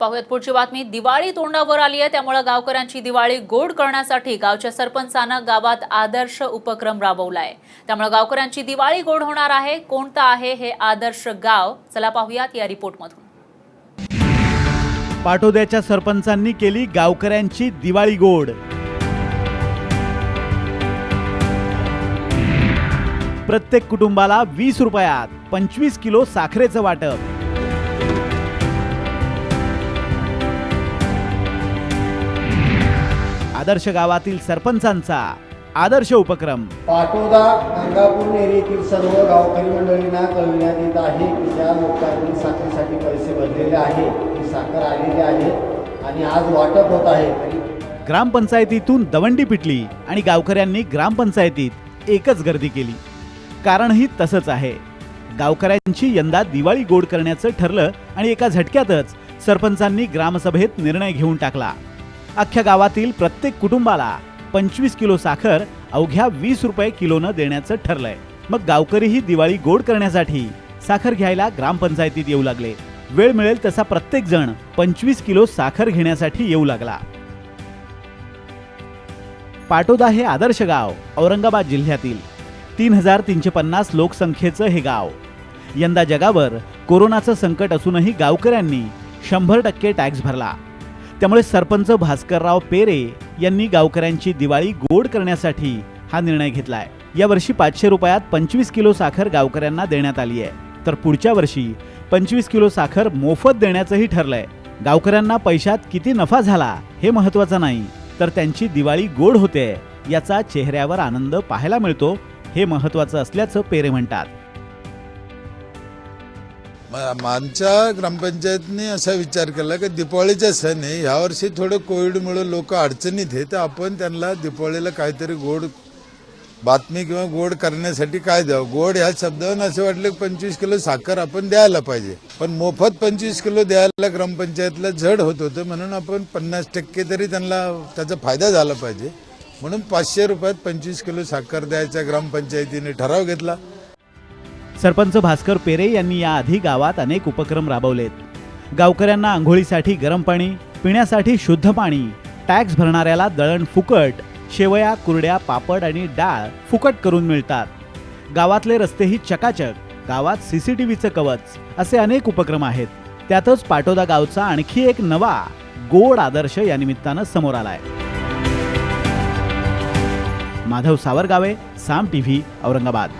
पाहूयात. पुढची बातमी दिवाळी तोंडावर आली आहे त्यामुळे गावकऱ्यांची दिवाळी गोड करण्यासाठी गावच्या सरपंचानं गावात आदर्श उपक्रम राबवलाय. त्यामुळे गावकऱ्यांची दिवाळी गोड होणार आहे कोणतं आहे हे आदर्श गाव? चला पाहूयात या रिपोर्टमधून. पाटोद्याच्या सरपंचांनी केली गावकऱ्यांची दिवाळी गोड. प्रत्येक कुटुंबाला वीस रुपयात पंचवीस किलो साखरेचं वाटप. आदर्श गावातील सरपंचांचा आदर्श उपक्रम. पाटोदा गंगापूर नेरी येथील सर्व गावकरी मंडळींना कळविण्यात येत आहे की ज्या लोकांनी साखरेसाठी पैसे भरलेले आहे. ती साखर आलेली आहे आणि आज वाटप होत आहे. ग्रामपंचायतीतून दवंडी पिटली आणि गावकऱ्यांनी ग्रामपंचायतीत एकच गर्दी केली. कारणही तसंच आहे. गावकऱ्यांची यंदा दिवाळी गोड करण्याचं ठरलं आणि एका झटक्यातच सरपंचांनी ग्रामसभेत निर्णय घेऊन टाकला. अख्ख्या गावातील प्रत्येक कुटुंबाला पंचवीस किलो साखर अवघ्या वीस रुपये किलोनं देण्याचं ठरलंय. मग गावकरीही दिवाळी गोड करण्यासाठी साखर घ्यायला ग्रामपंचायतीत येऊ लागले. वेळ मिळेल तसा प्रत्येक जण पंचवीस किलो साखर घेण्यासाठी येऊ लागला. पाटोदा हे आदर्श गाव औरंगाबाद जिल्ह्यातील तीन हजार तीनशे पन्नास लोकसंख्येचं हे गाव. यंदा जगावर कोरोनाचं संकट असूनही गावकऱ्यांनी शंभर टक्के टॅक्स भरला. त्यामुळे सरपंच भास्करराव पेरे यांनी गावकऱ्यांची दिवाळी गोड करण्यासाठी हा निर्णय घेतलाय. यावर्षी पाचशे रुपयात पंचवीस किलो साखर गावकऱ्यांना देण्यात आली आहे. तर पुढच्या वर्षी पंचवीस किलो साखर मोफत देण्याचंही ठरलंय. गावकऱ्यांना पैशात किती नफा झाला हे महत्वाचं नाही तर त्यांची दिवाळी गोड होते याचा चेहऱ्यावर आनंद पाहायला मिळतो हे महत्वाचं असल्याचं पेरे म्हणतात. आमच्या ग्रामपंचायतने असा विचार केला की दीपावळीच्या सण आहे ह्यावर्षी थोडं कोविडमुळे लोक अडचणीत आहेत. तर आपण त्यांना दीपावळीला काहीतरी गोड बातमी किंवा गोड करण्यासाठी काय द्यावं? गोड ह्या शब्दावरून असे वाटलं की पंचवीस किलो साखर आपण द्यायला पाहिजे. पण मोफत पंचवीस किलो द्यायला ग्रामपंचायतला जड होत होतं म्हणून आपण पन्नास टक्के तरी त्यांना त्याचा फायदा झाला पाहिजे. म्हणून पाचशे रुपयात पंचवीस किलो साखर द्यायचा ग्रामपंचायतीने ठराव घेतला. सरपंच भास्कर पेरे यांनी याआधी गावात अनेक उपक्रम राबवलेत. गावकऱ्यांना आंघोळीसाठी गरम पाणी पिण्यासाठी शुद्ध पाणी टॅक्स भरणाऱ्याला दळण फुकट शेवया कुरड्या पापड आणि डाळ फुकट करून मिळतात. गावातले रस्तेही चकाचक गावात सीसीटीव्हीचं कवच असे अनेक उपक्रम आहेत. त्यातच पाटोदा गावचा आणखी एक नवा गोड आदर्श या निमित्तानं समोर आलाय. माधव सावरगावे साम टीव्ही औरंगाबाद.